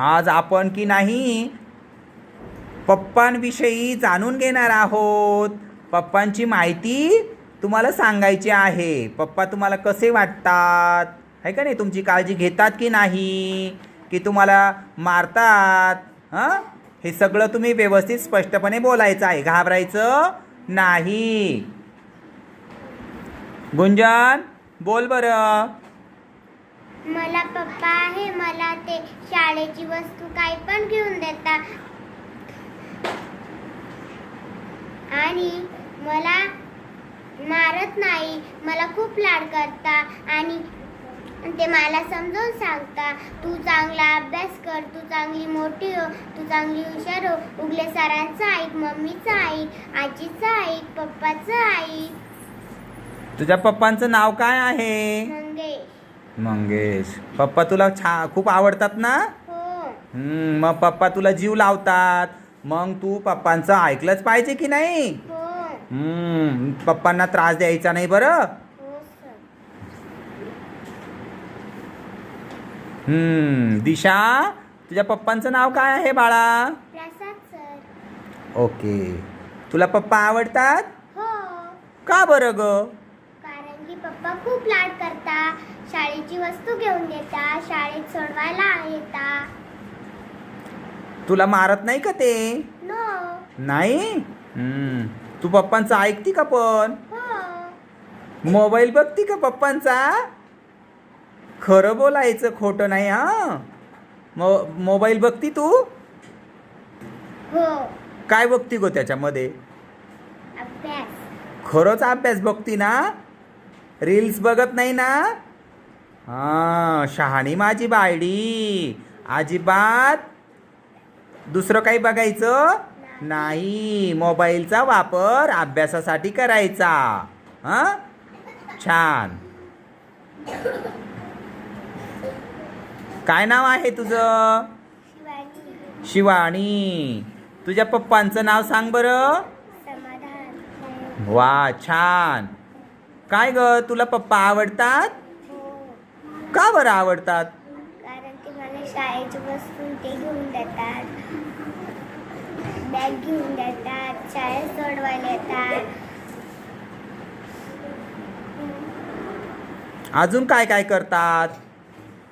आज आपण की नाही पप्पांविषयी जाणून घेणार आहोत. पप्पांची माहिती तुम्हाला सांगायची आहे. पप्पा तुम्हाला कसे वाटतात? आहे का नाही? तुमची काळजी घेतात की नाही? की तुम्हाला मारतात? हां? हे सगळं तुम्ही व्यवस्थित स्पष्टपणे बोलायचं आहे. घाबरायचं नाही. गुंजन बोल बरं. मला पप्पा आहे मला ते शाळेची वस्तू काही पण घेऊन देतात. आणि मला मारत नाही मला खूप लाड करता आणि ते मला समजावून सांगता तू चांगला अभ्यास कर तू चांगली मोठी हो तू चांगली हुशार हो उगले सरांचं ऐक मम्मीचं ऐक आजीचं ऐक पप्पाचं ऐक. तुझ्या पप्पांचं नाव काय आहे? मंगेश. पप्पा तुला छा खूप आवडतात ना? हम्म, मग पप्पा तुला जीव लावतात. मग तू पप्पांचं ऐकलंच पाहिजे की नाही? हम्म, पप्पांना त्रास द्यायचा नाही बरं? हो हम्म, दिशा तुझ्या पप्पांचं नाव काय आहे बाळा? प्रसाद सर. ओके. तुला पप्पा आवडतात? हो. का बरं ग? कारण की पप्पा खूप लाड करता शाळेची वस्तू घेऊन देता शाळेत सोडवायला येता. तुला मारत नाही का ते? नो. नाही? हम्म, तू पप्पांचं ऐकती का पण? हो. मोबाईल बघती का पप्पांचा? खरं बोलायचं खोटं नाही हा? मो मोबाईल बघती तू? हो. काय बघती गो त्याच्यामध्ये? अभ्यास. खरंच अभ्यास बघती ना? रील्स बघत नाही ना? हां शहाणी माझी बायडी. अजिबात. दुसरं काही बघायचं? नाही मोबाईलचा वापर अभ्यासासाठी करायचा. हां? छान. काय नाव आहे तुझं? शिवानी शिवाणी. तुझ्या पप्पांचं नाव सांग बरं. वा छान. काय ग तुला पप्पा आवडतात? का बरं आवडतात? कारण ते मला शाळेची वस्तू ते घेऊन देतात. बॅग घेऊन देतात शाळेत सोडवायला येतात. अजून काय काय करतात?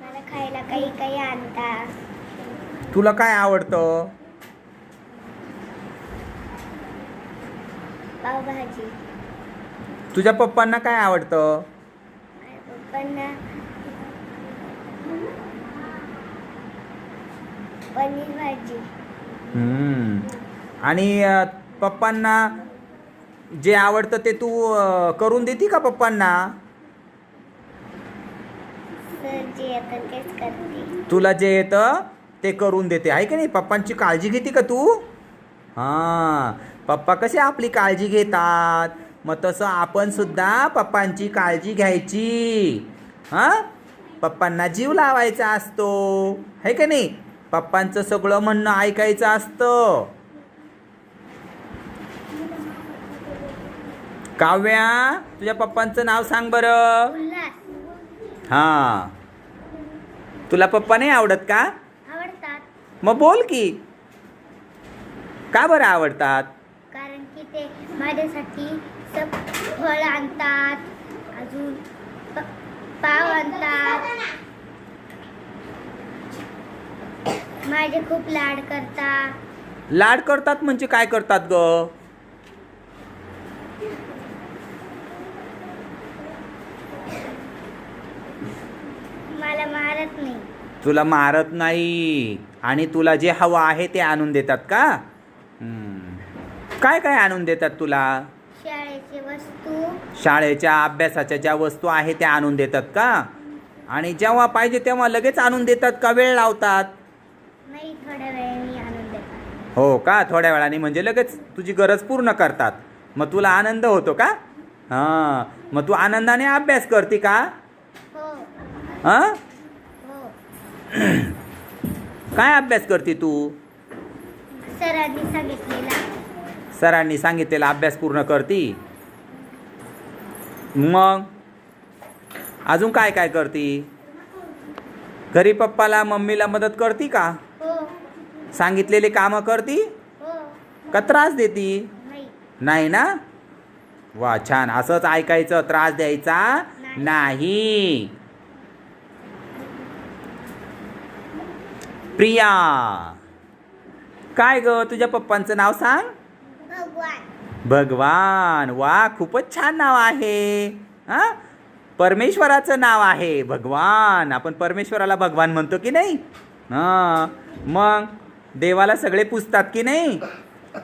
मला खायला काही काही आणतात. तुला काय आवडतं? पावभाजी. तुझ्या पप्पांना काय आवडतं? माझ्या पप्पांना पनीर भाजी. हम्म. आणि अ, पप्पांना जे आवडतं ते तू अ, करून देती का पप्पांना? सर जे येतं तेच करते. तुला जे येतं ते करून देते. आहे की नाही? पप्पांची काळजी घेते का तू? हां. पप्पा कसे आपली काळजी घेतात? मग तसं आपण सुद्धा पप्पांची काळजी घ्यायची. हां? पप्पांना जीव लावायचा असतो. आहे का नाही? पप्पांचं सगळं म्हणणं ऐकायचं असतं. काव्या तुझ्या पप्पांचं नाव सांग बरं. हां. तुला पप्पा नाही आवडत का? आवडतात. मग बोल की. का बरं आवडतात? कारण की ते माझ्यासाठी सब फळ आणतात. अजून प- पाव आणतात माझे खूप लाड करतात. लाड करतात म्हणजे काय करतात ग? मला मारत नाही. तुला मारत नाही आणि तुला जे हवं आहे ते आणून देतात का. काय काय आणून देतात तुला? शाळेची वस्तू. शाळेच्या अभ्यासाच्या ज्या वस्तू आहे त्या आणून देतात का? आणि जेव्हा पाहिजे तेव्हा लगेच आणून देतात का? वेळ लावतात. नाही थोड्या वेळाने आणून देतात. हो का? थोड्या वेळाने म्हणजे लगेच तुझी गरज पूर्ण करतात. मग तुला आनंद होतो का? हां. मग तू आनंदाने अभ्यास करते का? हो. हां? हो. काय अभ्यास करते तू? सरांनी सांगितलेला. सरांनी सांगितलेला अभ्यास पूर्ण करती. मग? अजून काय काय करती? घरी पप्पाला मम्मीला मदत करती का? सांगितलेले कामं करती? हो. का त्रास देती? नाही. नाही ना? वा छान. असंच ऐकायचं त्रास द्यायचा. नाही. प्रिया. काय ग तुझ्या पप्पांचं नाव सांग? भगवान. वा खूपच छान नाव आहे. हा? परमेश्वराचं नाव आहे. भगवान. आपण परमेश्वराला भगवान म्हणतो की नाही? हां. मग देवाला सगळे पुजतात की नाही?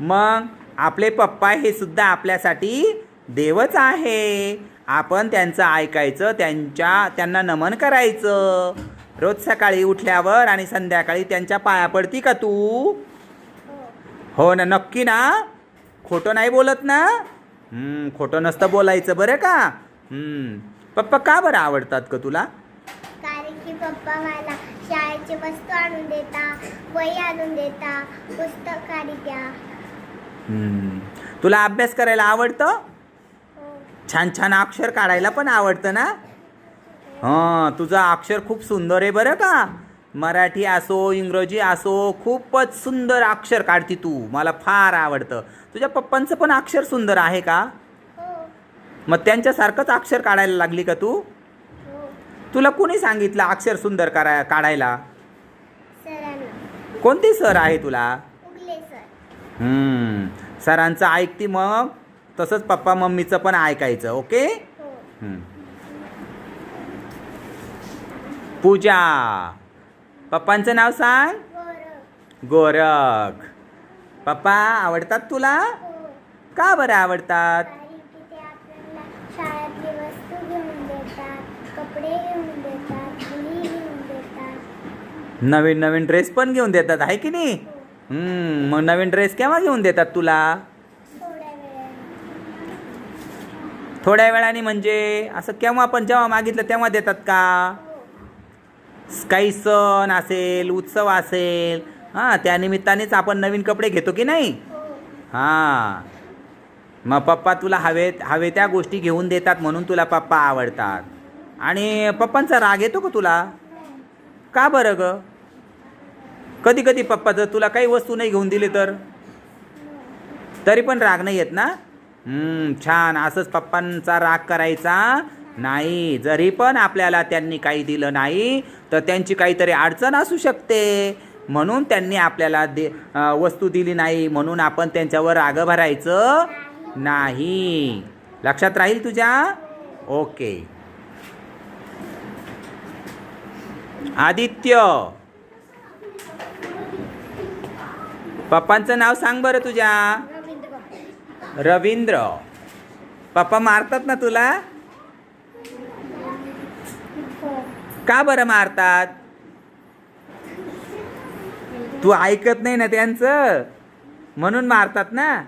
मग आपले पप्पा हे सुद्धा आपल्यासाठी देवच आहे. आपण त्यांचं ऐकायचं त्यांच्या त्यांना नमन करायचं. रोज सकाळी उठल्यावर आणि संध्याकाळी त्यांच्या पाया पडती का तू? हो. हो ना नक्की ना? खोटं नाही बोलत ना? हम्म, खोटं नसतं बोलायचं बरं का? हम्म. पप्पा का बरं आवडतात का तुला? कारण की पप्पा मला शाळेची वस्तू आणून देता वही आणून देता पुस्तक आणि द्या. हम्म. तुला अभ्यास करायला आवडतं? हो. छान छान अक्षर काढायला पण आवडतं ना? हां तुझं अक्षर खूप सुंदर आहे बरं का? मराठी असो इंग्रजी असो खूपच सुंदर अक्षर काढती तू. मला फार आवडतं. तुझ्या पप्पांचं पण अक्षर सुंदर आहे का? हो. मग त्यांच्यासारखंच अक्षर काढायला लागली का तू? हो. तुला कोणी सांगितलं अक्षर सुंदर करा काढायला? कोणते सर आहे तुला? सरांचं ऐकती मग तसंच पप्पा मम्मीचं पण ऐकायचं ओके? हो. पूजा. पप्पांचं नाव सांग? गोरख. पप्पा आवडतात तुला? का बरं आवडतात? नवीन नवीन ड्रेस पण घेऊन देतात आहे की नाही? हो. हम्म, मग नवीन ड्रेस केव्हा घेऊन देतात तुला? थोड्या वेळाने. थोड्या वेळाने म्हणजे? असं केव्हा पण जेव्हा मागितलं तेव्हा देतात का? हो. काही सण असेल उत्सव असेल हां त्या निमित्तानेच आपण नवीन कपडे घेतो की नाही? हां. मग पप्पा तुला हवे हवे त्या गोष्टी घेऊन देतात म्हणून तुला पप्पा आवडतात. आणि पप्पांचा राग येतो का तुला? का बरं ग? कधी कधी पप्पा जर तुला काही वस्तू नाही घेऊन दिली तर? तरी पण राग नाही येत ना? छान. असंच पप्पांचा राग करायचा नाही. जरी पण आपल्याला त्यांनी काही दिलं नाही तर त्यांची काहीतरी अडचण असू शकते. म्हणून त्यांनी आपल्याला दे वस्तू दिली नाही. म्हणून आपण त्यांच्यावर राग भरायचं नाही. लक्षात राहील तुझ्या? ओके. आदित्य. पप्पांचं नाव सांग बरं तुझ्या. रवींद्र. पप्पा मारतात ना तुला? का बरं मारतात? तू ऐकत नाही ना त्यांचं. म्हणून मारतात ना.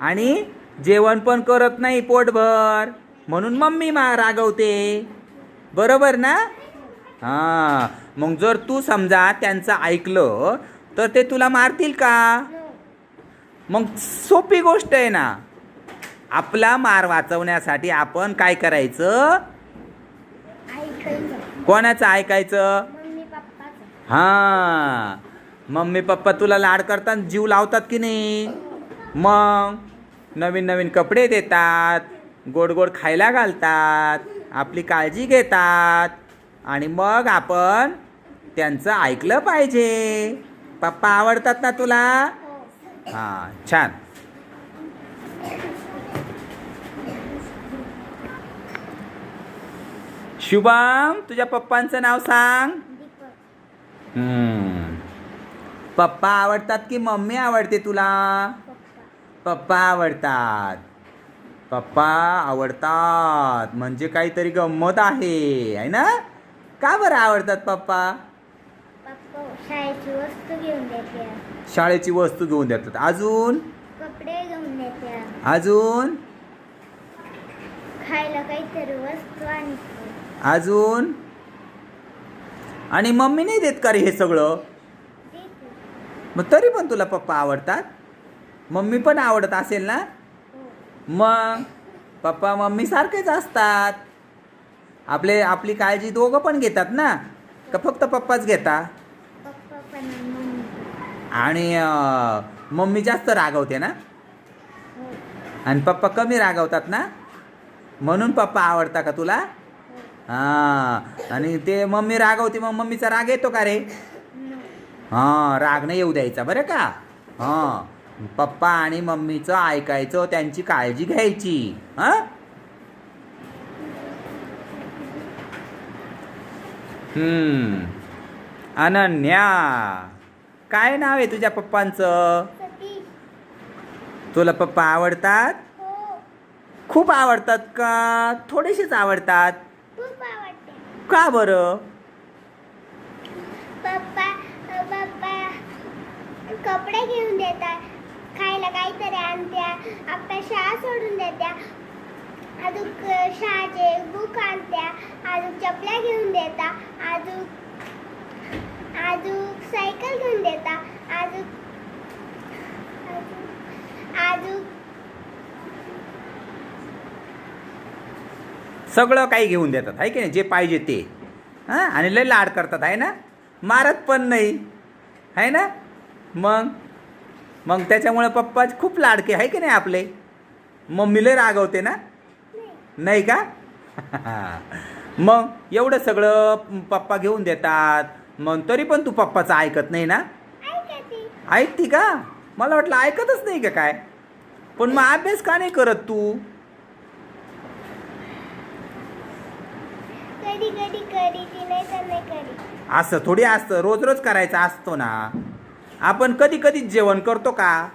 आणि जेवण पण करत नाही पोटभर. म्हणून मम्मी मा रागवते. बरोबर ना? हां. मग जर तू समजा त्यांचं ऐकलं तर ते तुला मारतील का? मग सोपी गोष्ट आहे ना. आपला मार वाचवण्यासाठी आपण काय करायचं? कोणाचं ऐकायचं? हां. मम्मी पप्पा तुला लाड करतात जीव लावतात की नाही? मग नवीन नवीन कपडे देतात गोड गोड खायला घालतात आपली काळजी घेतात आणि मग आपण त्यांचं ऐकलं पाहिजे. पप्पा आवडतात ना तुला? हो छान. शुभम तुझ्या पप्पांचं नाव सांग. पप्पा आवडतात की मम्मी आवडते तुला? पप्पा आवडतात. पप्पा आवडतात. म्हणजे काहीतरी गंमत आहे आहे ना? का बरं आवडतात पप्पा? शाळेची वस्तू घेऊन देते शाळेची वस्तू घेऊन देतात. अजून? कपडे घेऊन देते अजून? खायला काहीतरी वस्तू अजून? आणि मम्मी नाही देत का रे हे सगळं? मग तरी पण तुला पप्पा आवडतात? मम्मी पण आवडत असेल ना? हो मग पप्पा मम्मी सारखेच असतात. आपले आपली काळजी दोघं पण घेतात ना? का फक्त पप्पाच घेता? आणि मम्मी जास्त रागवते ना? आणि पप्पा कमी रागवतात ना? म्हणून पप्पा आवडता का तुला? हां आणि ते मम्मी रागवते मग मम्मीचा राग येतो का रे? हां राग नाही येऊ द्यायचा बरं का? हां. पप्पा आणि मम्मीचं ऐकायचं त्यांची काळजी घ्यायची हां? हम्म. अनन्या काय नाव आहे तुझ्या पप्पांचं? तुला पप्पा आवडतात? हो. खूप आवडतात का? थोडेसेच आवडतात. का बरं पप्पा पप्पा कपडे घेऊन देतात खायला काहीतरी आणत्या. आपल्या शाळा सोडून देत्या. अजून शाळेचे बुक आणत्या. अजून चपल्या घेऊन देता. अजून अजून सायकल घेऊन देता. अजून अजून- सगळं काही घेऊन देतात आहे की नाही? जे पाहिजे ते. हां? आणि लय लाड करतात आहे ना? मारत पण नाही. आहे ना? मग? मग त्याच्यामुळे पप्पा खूप लाडके आहे की नाही आपले? मम्मी लय रागवते ना? नाही का? मग एवढं सगळं पप्पा घेऊन देतात. मग तरी पण तू पप्पाचं ऐकत नाही ना? ऐकते का? मला वाटलं ऐकतच नाही का काय? पण मग अभ्यास का नाही करत तू? असं थोडी असतं. रोज रोज करायचं असतो ना. आपण कधी कधी जेवण करतो का?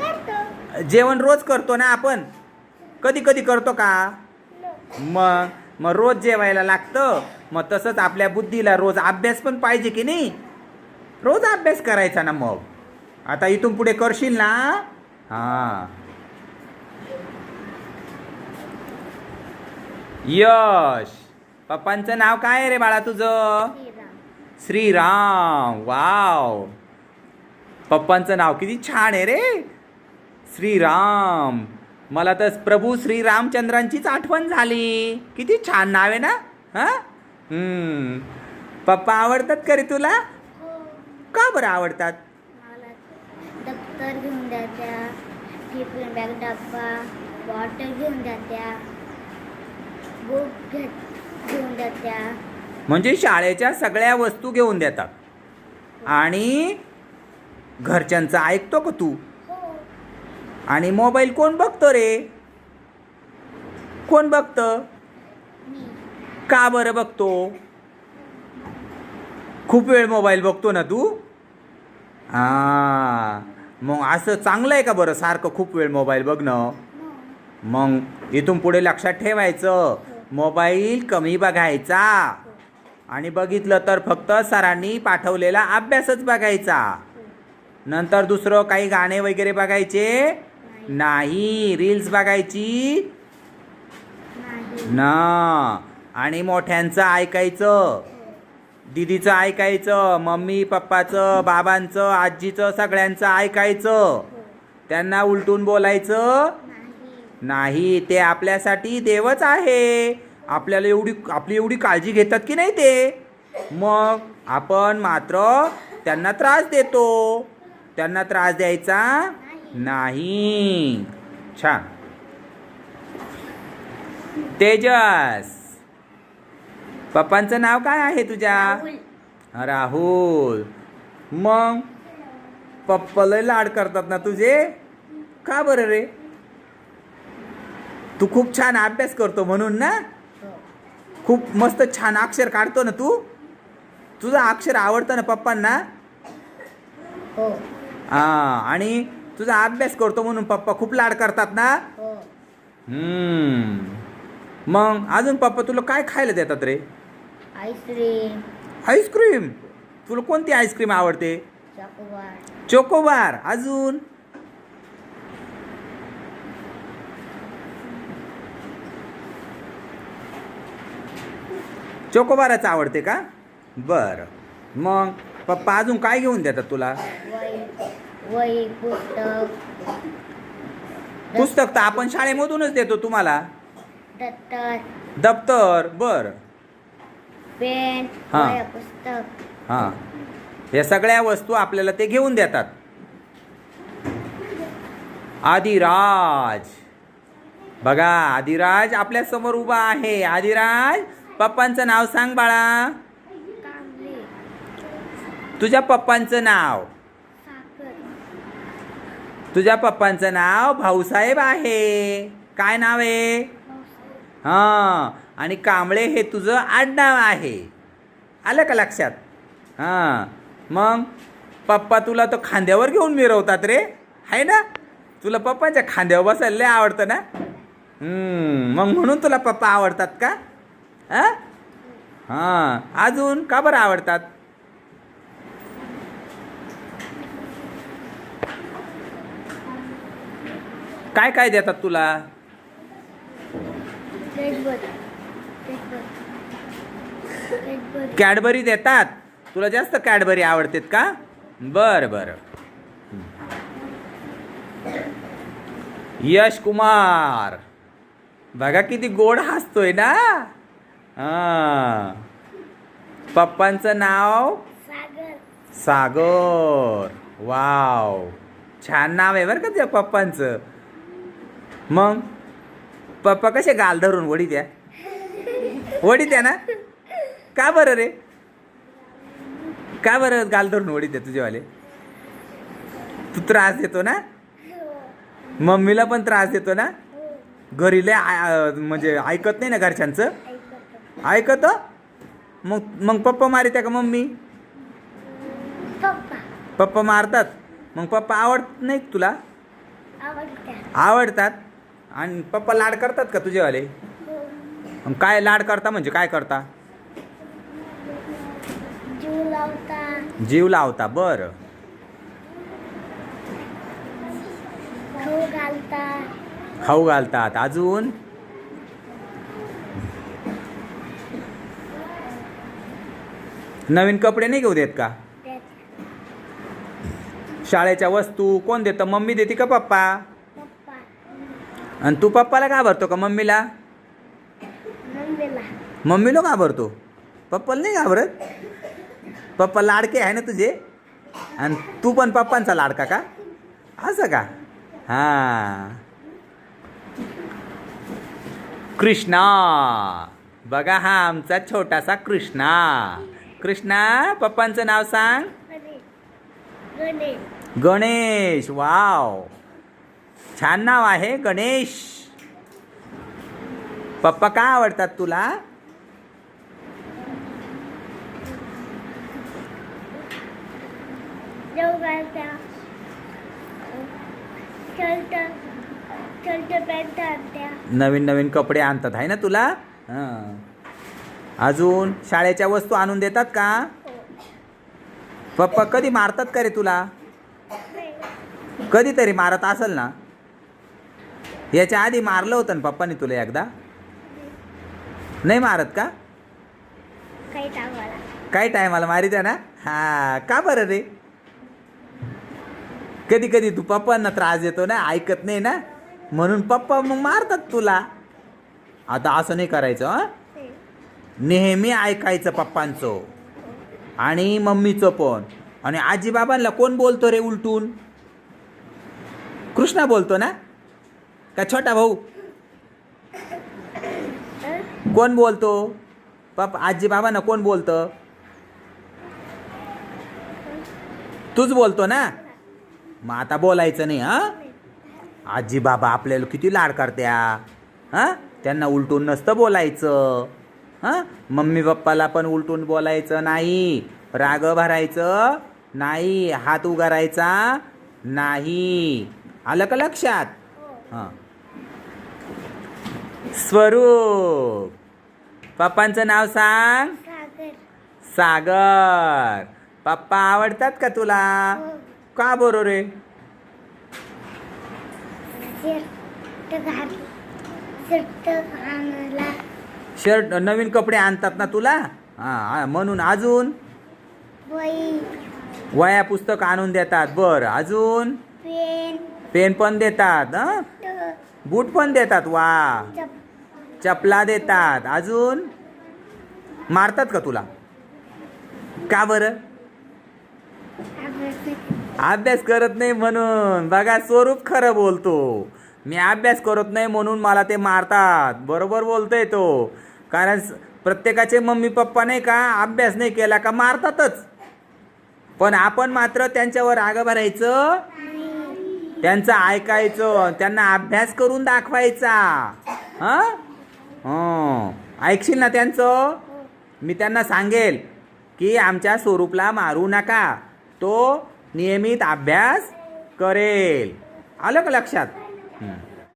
करतो. जेवण रोज करतो ना आपण? कधी कधी करतो का? मग मग रोज जेवायला लागतं. मग तसंच आपल्या बुद्धीला रोज अभ्यास पण पाहिजे की नाही? रोज अभ्यास करायचा ना मग. आता इथून पुढे करशील ना? हां. यश. पप्पांचं नाव काय रे बाळा तुझं? श्रीराम वाव. पप्पांचं नाव किती छान आहे रे. श्रीराम. मला तर प्रभू श्रीरामचंद्रांचीच आठवण झाली. किती छान नाव आहे ना? हां? हम्म. पप्पा आवडतात का रे तुला? हो. का बरं आवडतात? दप्तर घेऊन द्यात्या टिफिन बॅग डब्बा बॉटल घेऊन द्यात्या बुक घेऊन द्यात्या म्हणजे शाळेच्या सगळ्या वस्तू घेऊन देतात. आणि घरच्यांचं ऐकतो का तू? हो. आणि मोबाईल कोण बघतो रे? कोण बघतं? का बरं बघतो? खूप वेळ मोबाईल बघतो ना तू? हा. मग असं चांगलं आहे का बरं? सारखं खूप वेळ मोबाईल बघणं? नो मग इथून पुढे लक्षात ठेवायचं. मोबाईल कमी बघायचा. आणि बघितलं तर फक्त सरांनी पाठवलेला अभ्यासच बघायचा. नंतर दुसरं काही गाणे वगैरे बघायचे? नाही. रील्स बघायची? ना. आणि मोठ्यांचं ऐकायचं? दीदीचं ऐकायचं? मम्मी पप्पाचं बाबांचं आजीचं सगळ्यांचं ऐकायचं? त्यांना उलटून बोलायचं? नाही. ते आपल्यासाठी देवच आहे. आपल्याला एवढी आपली एवढी काळजी घेतात की नाही ते? मग आपण मात्र त्यांना त्रास देतो. त्यांना त्रास द्यायचा नाही. छान. तेजस. पप्पांचं नाव काय आहे तुझ्या? राहुल. मग? पप्पा लय लाड करतात ना तुझे? का बरं रे? तू खूप छान अभ्यास करतो म्हणून ना? खूप मस्त छान अक्षर काढतो ना तू? तुझं अक्षर आवडतं ना पप्पांना? हो. हा आणि तुझा अभ्यास करतो म्हणून पप्पा खूप लाड करतात ना? हो. हम्म. मग अजून पप्पा तुला काय खायला देतात रे? आईस्क्रीम. आईस्क्रीम? तुला कोणती आईस्क्रीम आवडते? चॉकोबार. चोकोबार. अजून? चोकोबारच आवडते का? बरं. मग पप्पा अजून काय घेऊन देतात तुला? वही पुस्तक. पुस्तक तर आपण शाळेमधूनच देतो तुम्हाला. दप्तर. दप्तर बर. पेन हा. पुस्तक. हां. या सगळ्या वस्तू आपल्याला ते घेऊन देतात. आदिराज. बघा आदिराज आपल्यासमोर उभा आहे. आदिराज पप्पांचं नाव सांग बाळा. तुझ्या पप्पांचं नाव. तुझ्या पप्पांचं नाव भाऊसाहेब आहे. काय नाव आहे? हां. आणि कांबळे हे तुझं आडनाव आहे. आलं का लक्षात? हां. मग पप्पा तुला तर खांद्यावर घेऊन मिरवतात रे. आहे ना? तुला पप्पांच्या खांद्यावर बसायला आवडतं ना? मग म्हणून तुला पप्पा आवडतात का? हां? हां. अजून का बरं आवडतात? काय काय देतात तुला? कॅडबरी देतात? तुला जास्त कॅडबरी आवडतेत का? बरं बरं. यश कुमार. बघा किती गोड हसतोय ना? हां. पप्पांचं नाव? सागर. सागर. वाव. छान नाव आहे बरं का त्या पप्पांचं. मग? पप्पा कसे गाल धरून वडी द्या वडी द्या ना? का बरं रे? का बरं गाल धरून वडी द्या तुझेवाले? तू त्रास देतो ना? मम्मीला पण त्रास देतो ना? घरी लय म्हणजे ऐकत नाही ना घरच्यांचं? ऐकत? मग मग पप्पा मारित्या का मम्मी? पप्पा. पप्पा मारतात. मग पप्पा आवडत नाहीत तुला? आवडतात. आणि पप्पा लाड करतात का तुझेवाले? मग काय लाड करता म्हणजे काय करता? जीव लावता. बरं. खाऊ घालतात. अजून? नवीन कपडे नाही घेऊ देत का? शाळेच्या वस्तू कोण देतं? मम्मी देते का पप्पा? आणि तू पप्पाला घाबरतो का मम्मीला? मम्मीला. मम्मीला घाबरतो. पप्पाला नाही घाबरत? पप्पा लाडके आहे ना तुझे? आणि तू पण पप्पांचा लाडका का? असं का? हां. कृष्णा. बघा हा आमचा छोटासा कृष्णा. कृष्णा पप्पांचं नाव सांग. गणेश वाव. छान नाव आहे गणेश. पप्पा का आवडतात तुला? नवीन नवीन कपडे आणतात आहे ना तुला? हां. अजून शाळेच्या वस्तू आणून देतात का? पप्पा कधी मारतात का रे तुला? कधीतरी मारत असेल ना? याच्या आधी मारलं होतं ना पप्पानी तुला एकदा? नाही मारत का? काय टायमाला मारी द्या ना. हा का बरं रे? कधी कधी तू पप्पांना त्रास देतो ना ऐकत नाही ना. म्हणून पप्पा मग मारतात तुला. आता असं नाही करायचं हं? नेहमी ऐकायचं पप्पांचं. आणि मम्मीचं पण. आणि आजीबाबांना कोण बोलतो रे उलटून? कृष्णा बोलतो ना? का छोटा भाऊ? कोण बोलतो? पप्पा आजीबाबांना कोण बोलतं? तूच बोलतो ना? मग आता बोलायचं नाही हां? आजी बाबा आपल्याला किती लाड करत्या हां? त्यांना उलटून नसतं बोलायचं. हां? मम्मी पप्पाला पण उलटून बोलायचं नाही. राग भरायचं नाही. हात उगारायचा नाही. आलं का लक्षात? हां. स्वरूप. पप्पांचं नाव सांग. सागर. सागर. पप्पा आवडतात का तुला? का बरोबर रे? शर्ट नवीन कपडे आणतात ना तुला? हां म्हणून अजून? वया पुस्तक आणून देतात. बरं अजून? पेन. पेन पण देतात हं? बूट पण देतात वा. चप- चपला देतात. अजून? मारतात का तुला? का बरं? अभ्यास करत नाही म्हणून. बघा स्वरूप खरं बोलतो. मी अभ्यास करत नाही म्हणून मला ते मारतात. बरोबर बोलतोय तो. कारण प्रत्येकाचे मम्मी पप्पा नाही का अभ्यास नाही केला का मारतातच. पण आपण मात्र त्यांच्यावर आग भरायचं त्यांचं ऐकायचं त्यांना अभ्यास करून दाखवायचा. हां? हं. ऐकशील ना त्यांचं? मी त्यांना सांगेल की आमच्या स्वरूपला मारू नका. तो नियमित अभ्यास करेल. आलं का लक्षात?